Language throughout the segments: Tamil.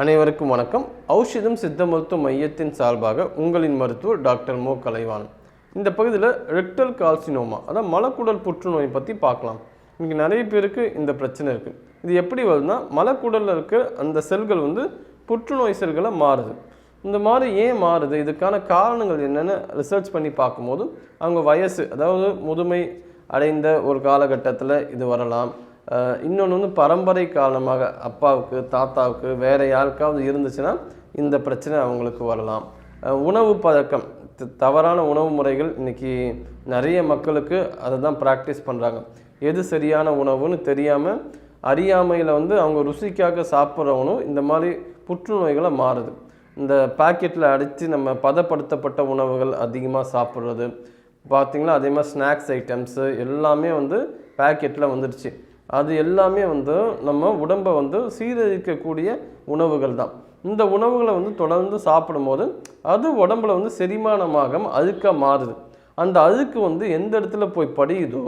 அனைவருக்கும் வணக்கம். ஔஷதம் சித்த மருத்துவ மையத்தின் சார்பாக உங்களின் மருத்துவர் டாக்டர் மோ. கலைவாணன். இந்த பகுதியில் ரெக்டல் கால்சினோமா அதாவது மலக்குடல் புற்றுநோய் பற்றி பார்க்கலாம். இன்றைக்கி நிறைய பேருக்கு இந்த பிரச்சனை இருக்குது இது எப்படி வருதுன்னா மலக்குடலில் இருக்க அந்த செல்கள் வந்து புற்றுநோய் செல்களை மாறுது. இந்த மாதிரி ஏன் மாறுது? இதுக்கான காரணங்கள் என்னென்னு ரிசர்ச் பண்ணி பார்க்கும்போது அவங்க வயசு அதாவது முதுமை அடைந்த ஒரு காலகட்டத்தில் இது வரலாம். இன்னொன்று வந்து பரம்பரை காரணமாக அப்பாவுக்கு தாத்தாவுக்கு வேறு யாருக்காவது இருந்துச்சுன்னா இந்த பிரச்சனை அவங்களுக்கு வரலாம். உணவு பழக்கம் தவறான உணவு முறைகள் இன்றைக்கி நிறைய மக்களுக்கு அதை தான் ப்ராக்டிஸ் பண்ணுறாங்க எது சரியான உணவுன்னு தெரியாமல் அறியாமையில் வந்து அவங்க ருசிக்காக சாப்பிட்றவனும் இந்த மாதிரி புற்றுநோய்களை மாறுது. இந்த பாக்கெட்டில் அடித்து நம்ம பதப்படுத்தப்பட்ட உணவுகள் அதிகமாக சாப்பிட்றது. பார்த்திங்கன்னா அதே மாதிரி ஸ்நாக்ஸ் ஐட்டம்ஸு எல்லாமே வந்து பேக்கெட்டில் வந்துடுச்சு அது எல்லாமே வந்து நம்ம உடம்பை வந்து சீரழிக்கக்கூடிய உணவுகள் தான் இந்த உணவுகளை வந்து தொடர்ந்து சாப்பிடும்போது அது உடம்புல வந்து செரிமானமாக அழுக்காக மாறுது. அந்த அழுக்கு வந்து எந்த இடத்துல போய் படியுதோ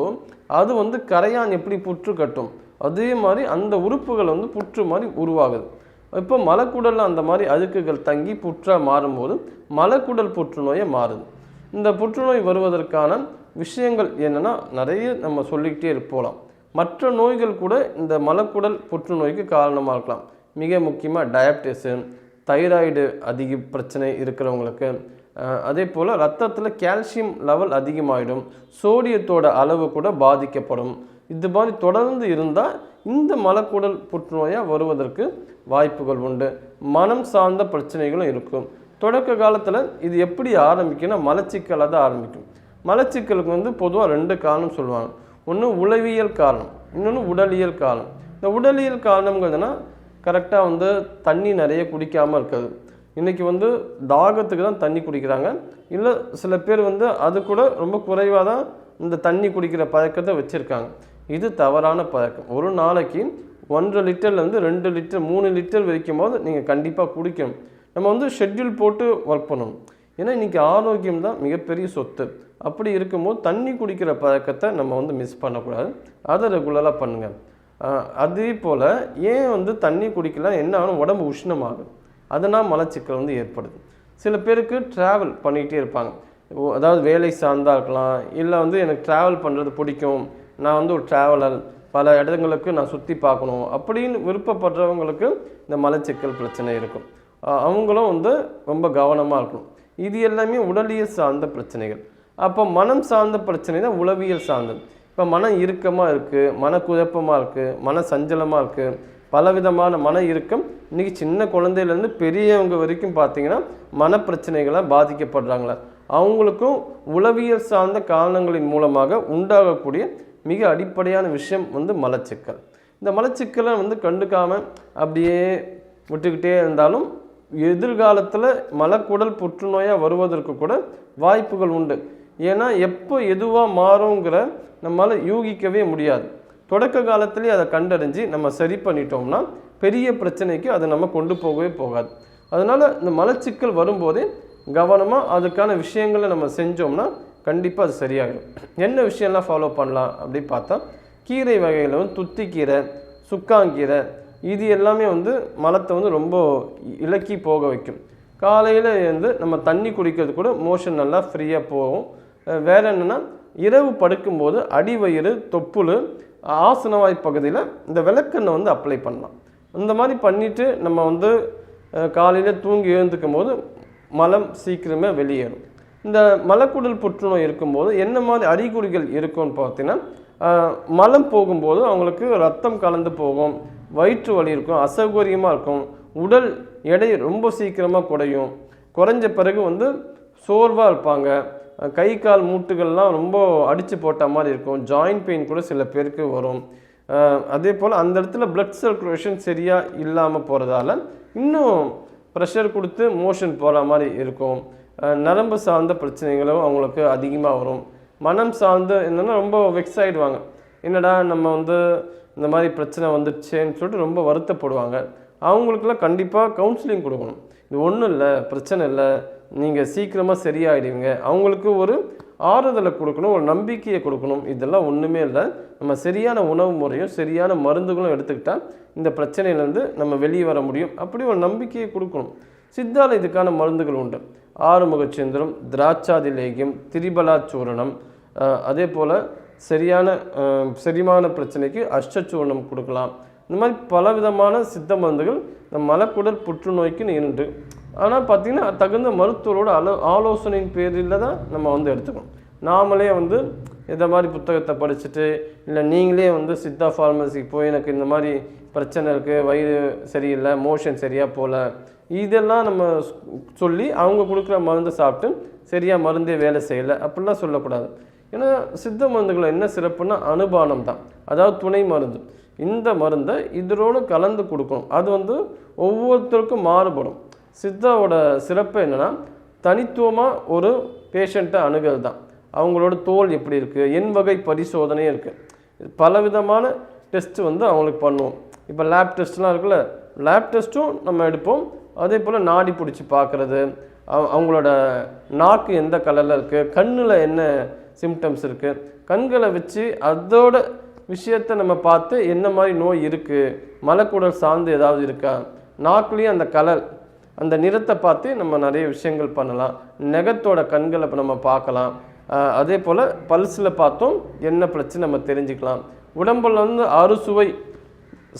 அது வந்து கரையான் எப்படி புற்று கட்டும் அதே மாதிரி அந்த உறுப்புகள் வந்து புற்று மாதிரி உருவாகுது. இப்போ மலக்குடலில் அந்த மாதிரி அழுக்குகள் தங்கி புற்றாக மாறும்போது மலக்குடல் புற்றுநோயை மாறுது. இந்த புற்றுநோய் வருவதற்கான விஷயங்கள் என்னென்னா நிறைய நம்ம சொல்லிக்கிட்டே போகலாம் மற்ற நோய்கள் கூட இந்த மலக்குடல் புற்றுநோய்க்கு காரணமாக இருக்கலாம். மிக முக்கியமாக டயபிட்டிஸு தைராய்டு அதிக பிரச்சனை இருக்கிறவங்களுக்கு அதே போல் ரத்தத்தில் கால்சியம் லெவல் அதிகமாகிடும் சோடியத்தோட அளவு கூட பாதிக்கப்படும். இது மாதிரி தொடர்ந்து இருந்தால் இந்த மலக்குடல் புற்றுநோயாக வருவதற்கு வாய்ப்புகள் உண்டு. மனம் சார்ந்த பிரச்சனைகளும் இருக்கும். தொடக்க காலத்தில் இது எப்படி ஆரம்பிக்கும்னா மலச்சிக்கலாக தான் ஆரம்பிக்கும். மலச்சிக்கலுக்கு வந்து பொதுவாக ரெண்டு காரணம் சொல்லுவாங்க. ஒன்று உளவியல் காரணம் இன்னொன்று உடலியல் காரணம். இந்த உடலியல் காரணங்கிறதுனா கரெக்டாக வந்து தண்ணி நிறைய குடிக்காமல் இருக்குது இன்றைக்கி வந்து தாகத்துக்கு தான் தண்ணி குடிக்கிறாங்க. இல்லை சில பேர் வந்து அது கூட ரொம்ப குறைவாக தான் இந்த தண்ணி குடிக்கிற பழக்கத்தை வச்சுருக்காங்க. இது தவறான பழக்கம். ஒரு நாளைக்கு ஒன்றரை லிட்டர்லேருந்து ரெண்டு லிட்டர் மூணு லிட்டர் வரைக்கும் போது நீங்கள் கண்டிப்பாக குடிக்கணும். நம்ம வந்து ஷெட்யூல் போட்டு ஒர்க் பண்ணணும். ஏன்னா இன்றைக்கி ஆரோக்கியம் தான் மிகப்பெரிய சொத்து. அப்படி இருக்கும்போது தண்ணி குடிக்கிற பழக்கத்தை நம்ம வந்து மிஸ் பண்ணக்கூடாது. அதை ரெகுலராக பண்ணுங்கள் அதே போல் ஏன் வந்து தண்ணி குடிக்கலாம் என்ன ஆகும் உடம்பு உஷ்ணமாகும். அதனால் மலச்சிக்கல் வந்து ஏற்படுது. சில பேருக்கு ட்ராவல் பண்ணிகிட்டே இருப்பாங்க. அதாவது வேலை சார்ந்தா இருக்கலாம் இல்லை வந்து எனக்கு ட்ராவல் பண்ணுறது பிடிக்கும். நான் வந்து ஒரு ட்ராவலர் பல இடங்களுக்கு நான் சுற்றி பார்க்கணும் அப்படின்னு விருப்பப்படுறவங்களுக்கு இந்த மலச்சிக்கல் பிரச்சனை இருக்கும். அவங்களும் வந்து ரொம்ப கவனமாக இருக்கணும். இது எல்லாமே உடலியல் சார்ந்த பிரச்சனைகள். அப்போ மனம் சார்ந்த பிரச்சனை தான் உளவியல் சார்ந்தது. இப்போ மனம் இறுக்கமாக இருக்குது மனக்குழப்பமாக இருக்குது மன சஞ்சலமாக இருக்குது பலவிதமான மன இறுக்கம் இன்றைக்கி சின்ன குழந்தையிலேருந்து பெரியவங்க வரைக்கும் பார்த்தீங்கன்னா மனப்பிரச்சனைகளாக பாதிக்கப்படுறாங்களா? அவங்களுக்கும் உளவியல் சார்ந்த காரணங்களின் மூலமாக உண்டாகக்கூடிய மிக அடிப்படையான விஷயம் வந்து மலச்சிக்கல். இந்த மலச்சிக்கலை வந்து கண்டுக்காமல் அப்படியே விட்டுக்கிட்டே இருந்தாலும் எதிர்காலத்தில் மலக்குடல் புற்றுநோயாக வருவதற்கு கூட வாய்ப்புகள் உண்டு. ஏன்னா எப்போ எதுவாக மாறுங்கிற நம்மளால் யூகிக்கவே முடியாது. தொடக்க காலத்திலே அதை கண்டறிஞ்சு நம்ம சரி பண்ணிட்டோம்னா பெரிய பிரச்சனைக்கு அதை நம்ம கொண்டு போகவே போகாது. அதனால் இந்த மலச்சிக்கல் வரும்போதே கவனமாக அதுக்கான விஷயங்களை நம்ம செஞ்சோம்னா கண்டிப்பாக அது சரியாகிடும் என்ன விஷயம்லாம் ஃபாலோ பண்ணலாம் அப்படி பார்த்தா கீரை வகையில் வந்து துத்திக்கீரை சுக்காங்கீரை இது எல்லாமே வந்து மலத்தை வந்து ரொம்ப இலக்கி போக வைக்கும். காலையில் வந்து நம்ம தண்ணி குடிக்கிறது கூட மோஷன் நல்லா ஃப்ரீயாக போகும். வேறு என்னென்னா இரவு படுக்கும்போது அடிவயிறு தொப்புள் ஆசனவாய் பகுதியில் இந்த விளக்கெண்ணை வந்து அப்ளை பண்ணலாம். இந்த மாதிரி பண்ணிவிட்டு நம்ம வந்து காலையில் தூங்கி எழுந்துக்கும் போது மலம் சீக்கிரமே வெளியேறும். இந்த மலக்குடல் புற்றுநோய் இருக்கும்போது என்ன மாதிரி அறிகுறிகள் இருக்கும்னு பார்த்தீங்கன்னா மலம் போகும்போது அவங்களுக்கு ரத்தம் கலந்து போகும் வயிற்று வலி இருக்கும் அசௌகரியமாக இருக்கும் உடல் எடை ரொம்ப சீக்கிரமாக குறையும். குறைஞ்ச பிறகு வந்து சோர்வாக இருப்பாங்க. கை கால் மூட்டுகள்லாம் ரொம்ப அடித்து போட்ட மாதிரி இருக்கும். ஜாயிண்ட் பெயின் கூட சில பேருக்கு வரும். அதே போல் அந்த இடத்துல பிளட் சர்க்குலேஷன் சரியாக இல்லாமல் போகிறதால இன்னும் ப்ரெஷர் கொடுத்து மோஷன் போகிற மாதிரி இருக்கும். நரம்பு சார்ந்த பிரச்சனைகளும் அவங்களுக்கு அதிகமாக வரும். மனம் சார்ந்து என்னென்னா ரொம்ப வெக்ஸ் ஆகிடுவாங்க என்னடா நம்ம வந்து இந்த மாதிரி பிரச்சனை வந்துடுச்சேன்னு சொல்லிட்டு ரொம்ப வருத்தப்படுவாங்க. அவங்களுக்குலாம் கண்டிப்பாக கவுன்சிலிங் கொடுக்கணும். இது ஒன்றும் இல்லை பிரச்சனை இல்லை. நீங்கள் சீக்கிரமாக சரியாயிடுவீங்க. அவங்களுக்கு ஒரு ஆறுதலை கொடுக்கணும் ஒரு நம்பிக்கையை கொடுக்கணும். இதெல்லாம் ஒன்றுமே இல்லை. நம்ம சரியான உணவு முறையும் சரியான மருந்துகளும் எடுத்துக்கிட்டால் இந்த பிரச்சனையிலேருந்து நம்ம வெளியே வர முடியும். அப்படி ஒரு நம்பிக்கையை கொடுக்கணும். சித்தால இதுக்கான மருந்துகள் உண்டு. ஆறுமுகச்சந்திரம் திராட்சாதி லேகியம் திரிபலாச்சூரணம் அதே போல் சரியான செரிமான பிரச்சனைக்கு அஷ்டச்சூர்ணம் கொடுக்கலாம். இந்த மாதிரி பல விதமான சித்த மருந்துகள் இந்த மலக்குடல் புற்றுநோய்க்கு உண்டு ஆனால் பார்த்திங்கன்னா தகுந்த மருத்துவரோட அலோ ஆலோசனையின் பேரில் தான் நம்ம வந்து எடுத்துக்கணும். நாமளே வந்து இந்த மாதிரி புத்தகத்தை படிச்சுட்டு இல்லை நீங்களே வந்து சித்தா ஃபார்மசிக்கு போய் எனக்கு இந்த மாதிரி பிரச்சனை இருக்குது வயிறு சரியில்லை மோஷன் சரியாக போகல இதெல்லாம் நம்ம சொல்லி அவங்க கொடுக்குற மருந்தை சாப்பிட்டு சரியாக மருந்தே வேலை செய்யலை. அப்படிலாம் சொல்லக்கூடாது. ஏன்னா சித்த மருந்துகளை என்ன சிறப்புன்னா அனுபானம் தான். அதாவது துணை மருந்து. இந்த மருந்தை இதரோடு கலந்து கொடுக்கணும். அது வந்து ஒவ்வொருத்தருக்கும் மாறுபடும். சித்தாவோட சிறப்பு என்னென்னா தனித்துவமாக ஒரு பேஷண்ட்டை அணுகிறது தான் அவங்களோட தோல் எப்படி இருக்குது என் வகை பரிசோதனையும் இருக்குது பலவிதமான டெஸ்ட்டு வந்து அவங்களுக்கு பண்ணுவோம். இப்போ லேப் டெஸ்ட்லாம் இருக்குல்ல லேப் டெஸ்ட்டும் நம்ம எடுப்போம். அதே போல் நாடி பிடிச்சி பார்க்குறது அவங்களோட நாக்கு எந்த கலரில் இருக்குது கண்ணில் என்ன சிம்டம்ஸ் இருக்குது கண்களை வச்சு அதோட விஷயத்தை நம்ம பார்த்து என்ன மாதிரி நோய் இருக்குது மலக்குடல் சார்ந்து ஏதாவது இருக்கா நாக்குலேயும் அந்த கலர் அந்த நிறத்தை பார்த்து நம்ம நிறைய விஷயங்கள் பண்ணலாம். நெகத்தோட கண்களை இப்போ நம்ம பார்க்கலாம். அதே போல் பல்ஸில் பார்த்தோம் என்ன பிரச்சனை நம்ம தெரிஞ்சுக்கலாம். உடம்புல வந்து அறுசுவை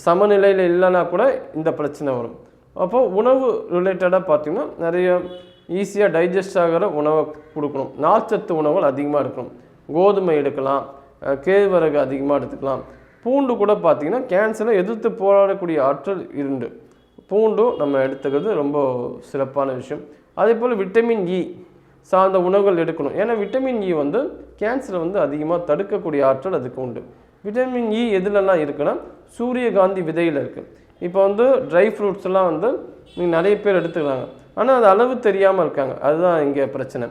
சமநிலையில் இல்லைன்னா கூட இந்த பிரச்சனை வரும். அப்போ உணவு ரிலேட்டடாக பார்த்தீங்கன்னா நிறைய ஈஸியாக டைஜஸ்ட் ஆகிற உணவை கொடுக்கணும். நார்ச்சத்து உணவுகள் அதிகமாக இருக்கணும். கோதுமை எடுக்கலாம். கேழ்வரகு அதிகமாக எடுத்துக்கலாம். பூண்டு கூட பார்த்தீங்கன்னா கேன்சரை எதிர்த்து போராடக்கூடிய ஆற்றல் இருண்டு. பூண்டும் நம்ம எடுத்துக்கிறது ரொம்ப சிறப்பான விஷயம். அதே போல் விட்டமின் இ சார்ந்த உணவுகள் எடுக்கணும். ஏன்னா விட்டமின் இ e வந்து கேன்சரை வந்து அதிகமாக தடுக்கக்கூடிய ஆற்றல் அதுக்கு உண்டு. விட்டமின் இ e எதுலலாம் இருக்குன்னா சூரியகாந்தி விதையில் இருக்குது இப்போ வந்து ட்ரை ஃப்ரூட்ஸ்லாம் வந்து நீங்கள் நிறைய பேர் எடுத்துக்கிறாங்க. ஆனால் அது அளவு தெரியாமல் இருக்காங்க. அதுதான் இங்கே பிரச்சனை.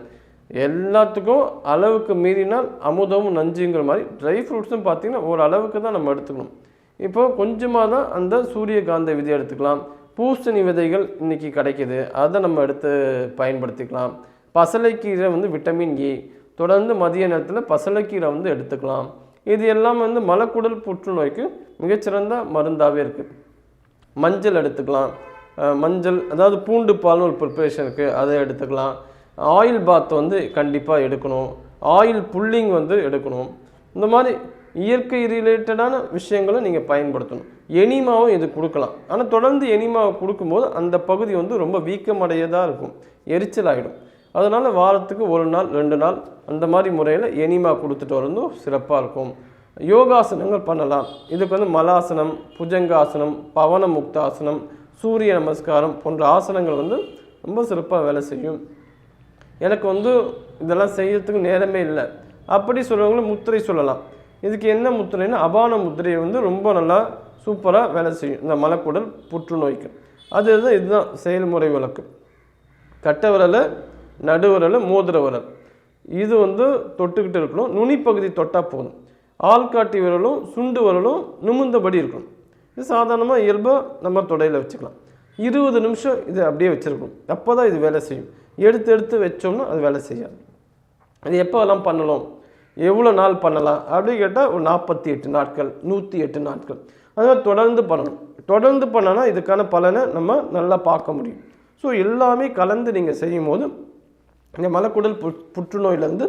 எல்லாத்துக்கும் அளவுக்கு மீறினால் அமுதமும் நஞ்சுங்கிற மாதிரி ட்ரை ஃப்ரூட்ஸும் பார்த்தீங்கன்னா ஒரு அளவுக்கு தான் நம்ம எடுத்துக்கணும். இப்போது கொஞ்சமாக தான் அந்த சூரியகாந்த விதை எடுத்துக்கலாம். பூசணி விதைகள் இன்றைக்கி கிடைக்கிது. அதை நம்ம எடுத்து பயன்படுத்திக்கலாம். பசலைக்கீரை வந்து விட்டமின் ஏ. தொடர்ந்து மதிய நேரத்தில் பசலைக்கீரை வந்து எடுத்துக்கலாம். இது எல்லாம் வந்து மலக்குடல் புற்றுநோய்க்கு மிகச்சிறந்த மருந்தாகவே இருக்குது மஞ்சள் எடுத்துக்கலாம். மஞ்சள் அதாவது பூண்டு பால்னு ஒரு ப்ரிப்பரேஷன் இருக்குது அதை எடுத்துக்கலாம். ஆயில் பாத் வந்து கண்டிப்பாக எடுக்கணும். ஆயில் புல்லிங் வந்து எடுக்கணும். இந்த மாதிரி இயற்கை ரிலேட்டடான விஷயங்களை நீங்கள் பயன்படுத்தணும். எனிமாவும் இது கொடுக்கலாம். ஆனால் தொடர்ந்து எனிமாவை கொடுக்கும்போது அந்த பகுதி வந்து ரொம்ப வீக்கமடையதாக இருக்கும். எரிச்சல் ஆகிடும் அதனால் வாரத்துக்கு ஒரு நாள் ரெண்டு நாள் அந்த மாதிரி முறையில் எனிமா கொடுத்துட்டு வரதும் சிறப்பாக இருக்கும். யோகாசனங்கள் பண்ணலாம். இதுக்கு வந்து மலாசனம் புஜங்காசனம் பவன முக்தாசனம் சூரிய நமஸ்காரம் போன்ற ஆசனங்கள் வந்து ரொம்ப சிறப்பாக வேலை செய்யும். எனக்கு வந்து இதெல்லாம் செய்யறதுக்கு நேரமே இல்லை. அப்படி சொல்கிறவங்களும் முத்திரை சொல்லலாம். இதுக்கு என்ன முத்திரைன்னா அபான முத்திரையை வந்து ரொம்ப நல்லா சூப்பராக வேலை செய்யும். இந்த மலக்குடல் புற்றுநோய்க்கு. அதுதான் இதுதான் செயல்முறை விளக்கு கட்டை விரல் நடுவிரல் மோதிர விரல். இது வந்து தொட்டுக்கிட்டு இருக்கணும். நுனிப்பகுதி தொட்டால் போதும். ஆள்காட்டி விரலும் சுண்டு விரலும் நிமிந்தபடி இருக்கணும். இது சாதாரணமாக இயல்பாக நம்ம தொடையில் வச்சுக்கலாம். இருபது நிமிஷம் இது அப்படியே வச்சுருக்கணும். அப்போ தான் இது வேலை செய்யும். எடுத்து எடுத்து வச்சோம்னா அது வேலை செய்யாது. அது எப்போல்லாம் பண்ணலாம் எவ்வளோ நாள் பண்ணலாம் அப்படி கேட்டால் ஒரு நாற்பத்தி எட்டு நாட்கள் நூற்றி எட்டு நாட்கள். அதனால் தொடர்ந்து பண்ணணும். தொடர்ந்து பண்ணனா இதுக்கான பலனை நம்ம நல்லா பார்க்க முடியும். ஸோ எல்லாமே கலந்து நீங்கள் செய்யும் போது இந்த மலக்குடல் பு புற்றுநோயிலேருந்து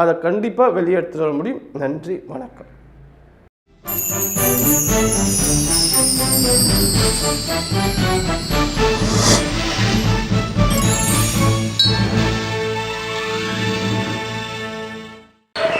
அதை கண்டிப்பாக வெளியெடுத்துட முடியும். நன்றி வணக்கம்.